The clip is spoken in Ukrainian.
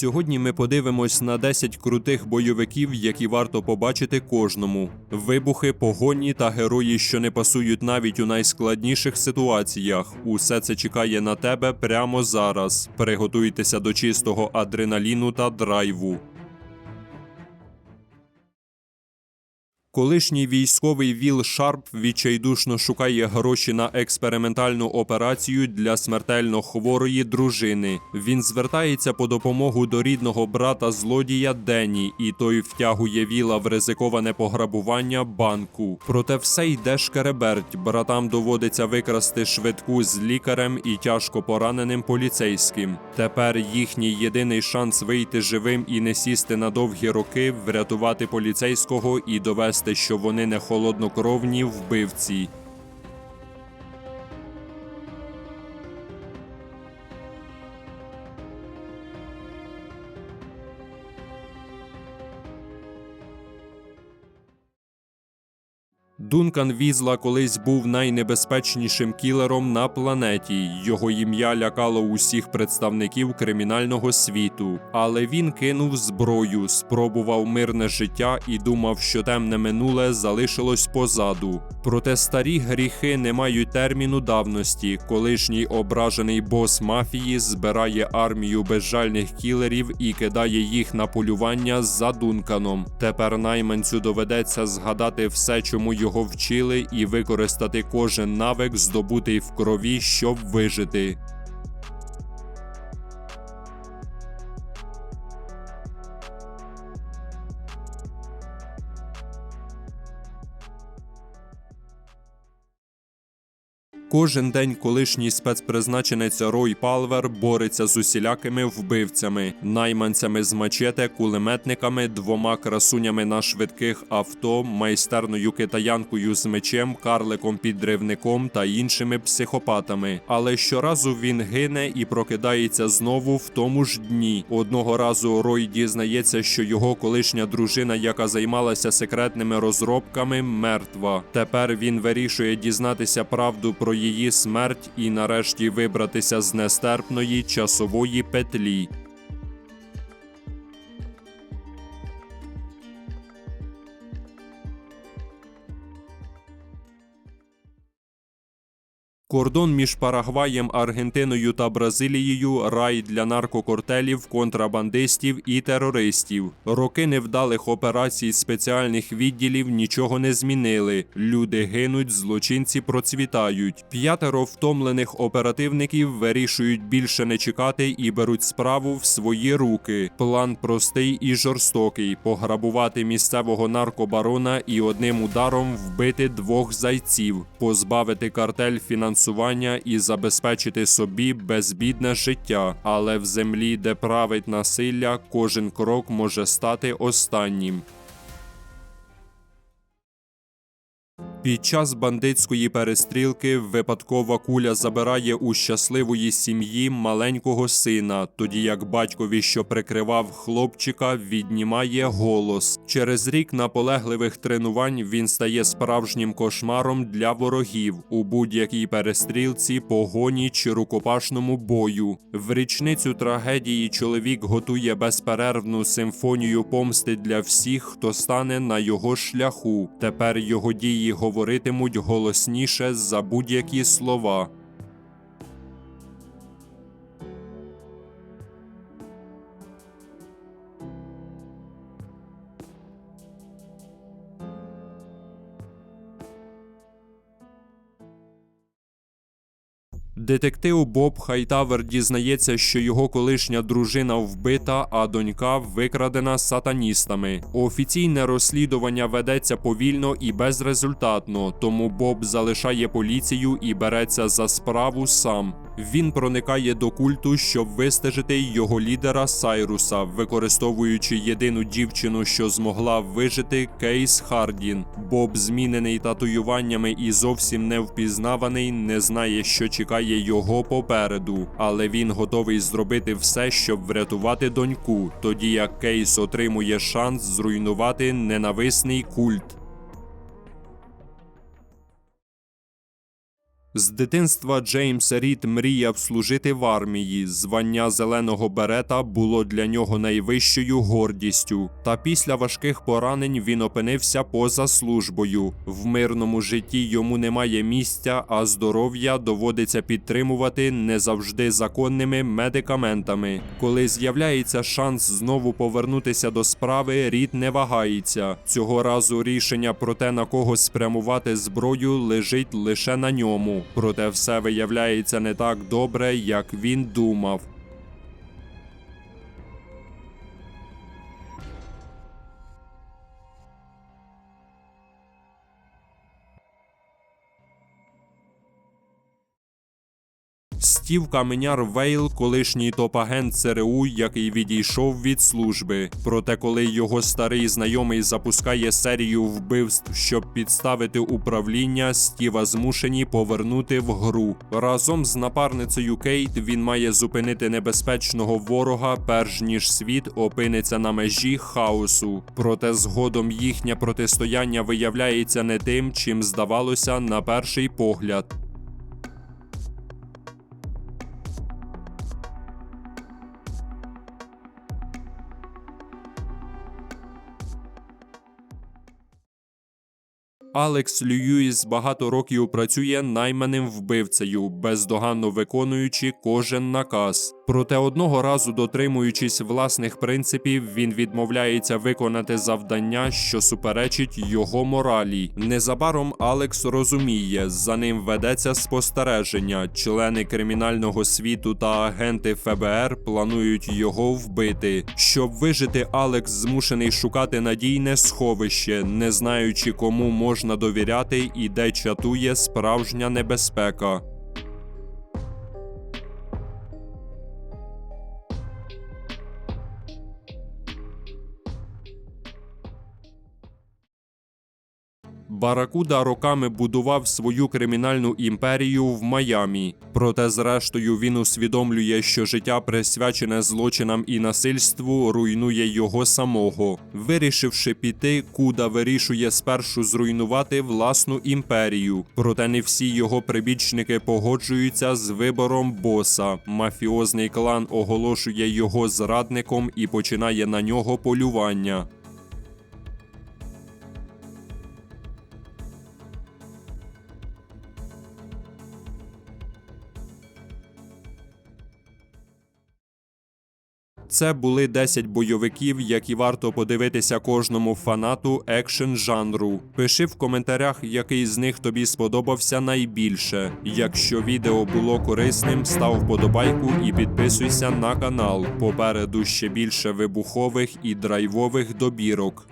Сьогодні ми подивимось на 10 крутих бойовиків, які варто побачити кожному. Вибухи, погоні та герої, що не пасують навіть у найскладніших ситуаціях. Усе це чекає на тебе прямо зараз. Приготуйтеся до чистого адреналіну та драйву. Колишній військовий Віл Шарп відчайдушно шукає гроші на експериментальну операцію для смертельно хворої дружини. Він звертається по допомогу до рідного брата злодія Дені, і той втягує Віла в ризиковане пограбування банку. Проте все йде шкереберть. Братам доводиться викрасти швидку з лікарем і тяжко пораненим поліцейським. Тепер їхній єдиний шанс вийти живим і не сісти на довгі роки, врятувати поліцейського і довести, що вони не холоднокровні вбивці. Дункан Візла колись був найнебезпечнішим кілером на планеті. Його ім'я лякало усіх представників кримінального світу. Але він кинув зброю, спробував мирне життя і думав, що темне минуле залишилось позаду. Проте старі гріхи не мають терміну давності. Колишній ображений бос мафії збирає армію безжальних кілерів і кидає їх на полювання за Дунканом. Тепер найманцю доведеться згадати все, чому його вчили, і використати кожен навик, здобутий в крові, щоб вижити. Кожен день колишній спецпризначенець Рой Палвер бореться з усілякими вбивцями, найманцями з мачете, кулеметниками, двома красунями на швидких авто, майстерною китаянкою з мечем, карликом-підривником та іншими психопатами. Але щоразу він гине і прокидається знову в тому ж дні. Одного разу Рой дізнається, що його колишня дружина, яка займалася секретними розробками, мертва. Тепер він вирішує дізнатися правду про її смерть і нарешті вибратися з нестерпної часової петлі. Кордон між Парагваєм, Аргентиною та Бразилією рай для наркокартелів, контрабандистів і терористів. Роки невдалих операцій спеціальних відділів нічого не змінили. Люди гинуть, злочинці процвітають. П'ятеро втомлених оперативників вирішують більше не чекати і беруть справу в свої руки. План простий і жорстокий: пограбувати місцевого наркобарона і одним ударом вбити двох зайців, позбавити картель фінансування і забезпечити собі безбідне життя. Але в землі, де править насилля, кожен крок може стати останнім. Під час бандитської перестрілки випадкова куля забирає у щасливої сім'ї маленького сина, тоді як батькові, що прикривав хлопчика, віднімає голос. Через рік наполегливих тренувань він стає справжнім кошмаром для ворогів у будь-якій перестрілці, погоні чи рукопашному бою. В річницю трагедії чоловік готує безперервну симфонію помсти для всіх, хто стане на його шляху. Тепер його дії говоритимуть голосніше за будь-які слова. Детектив Боб Хайтавер дізнається, що його колишня дружина вбита, а донька викрадена сатаністами. Офіційне розслідування ведеться повільно і безрезультатно, тому Боб залишає поліцію і береться за справу сам. Він проникає до культу, щоб вистежити його лідера Сайруса, використовуючи єдину дівчину, що змогла вижити Кейс Хардін. Боб, змінений татуюваннями і зовсім не впізнаваний, не знає, що чекає його попереду, але він готовий зробити все, щоб врятувати доньку, тоді як Кейс отримує шанс зруйнувати ненависний культ. З дитинства Джеймс Рід мріяв служити в армії. Звання зеленого берета було для нього найвищою гордістю. Та після важких поранень він опинився поза службою. В мирному житті йому немає місця, а здоров'я доводиться підтримувати не завжди законними медикаментами. Коли з'являється шанс знову повернутися до справи, Рід не вагається. Цього разу рішення про те, на кого спрямувати зброю, лежить лише на ньому. Проте все виявляється не так добре, як він думав. Стів Каменяр Вейл, колишній топ-агент ЦРУ, який відійшов від служби. Проте, коли його старий знайомий запускає серію вбивств, щоб підставити управління, Стіва змушені повернути в гру. Разом з напарницею Кейт він має зупинити небезпечного ворога, перш ніж світ опиниться на межі хаосу. Проте згодом їхнє протистояння виявляється не тим, чим здавалося на перший погляд. Алекс Льюіс багато років працює найманим вбивцею, бездоганно виконуючи кожен наказ. Проте одного разу, дотримуючись власних принципів, він відмовляється виконати завдання, що суперечить його моралі. Незабаром Алекс розуміє, за ним ведеться спостереження. Члени кримінального світу та агенти ФБР планують його вбити. Щоб вижити, Алекс змушений шукати надійне сховище, не знаючи, кому можна довіряти і де чатує справжня небезпека. Баракуда роками будував свою кримінальну імперію в Майамі. Проте, зрештою, він усвідомлює, що життя, присвячене злочинам і насильству, руйнує його самого. Вирішивши піти, Куда вирішує спершу зруйнувати власну імперію. Проте не всі його прибічники погоджуються з вибором боса. Мафіозний клан оголошує його зрадником і починає на нього полювання. Це були 10 бойовиків, які варто подивитися кожному фанату екшн жанру. Пиши в коментарях, який з них тобі сподобався найбільше. Якщо відео було корисним, став вподобайку і підписуйся на канал. Попереду ще більше вибухових і драйвових добірок.